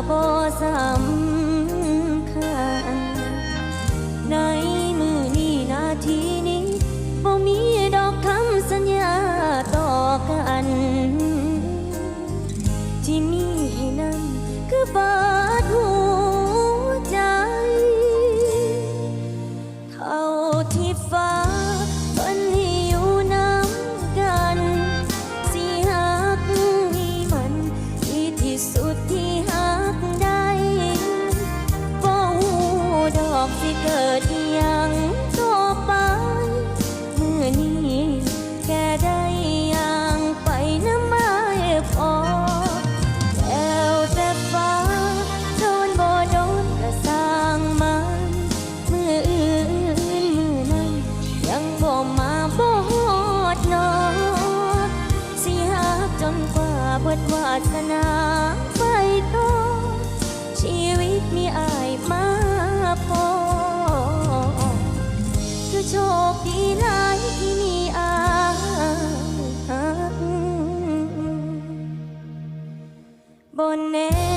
สำคัญ ในมือนี้นาทีนี้บ่มีดอกคำสัญญาต่อกัน ที่มีให้นั้นคือเปิดหัวใจเท่าที่ สิเกิดยังต่อไป เมื่อนี้แค่ได้ย่างไปน้ำไม้พอแล้วแต่ฟ้าโดนบ่โดนก็สร้างมัน เมืออื่นมือนั้นยังบ่มาบ่ฮอดนอสิหักจนกว่าเบิดวาสนา คดีหลายที่มีอายบนแน่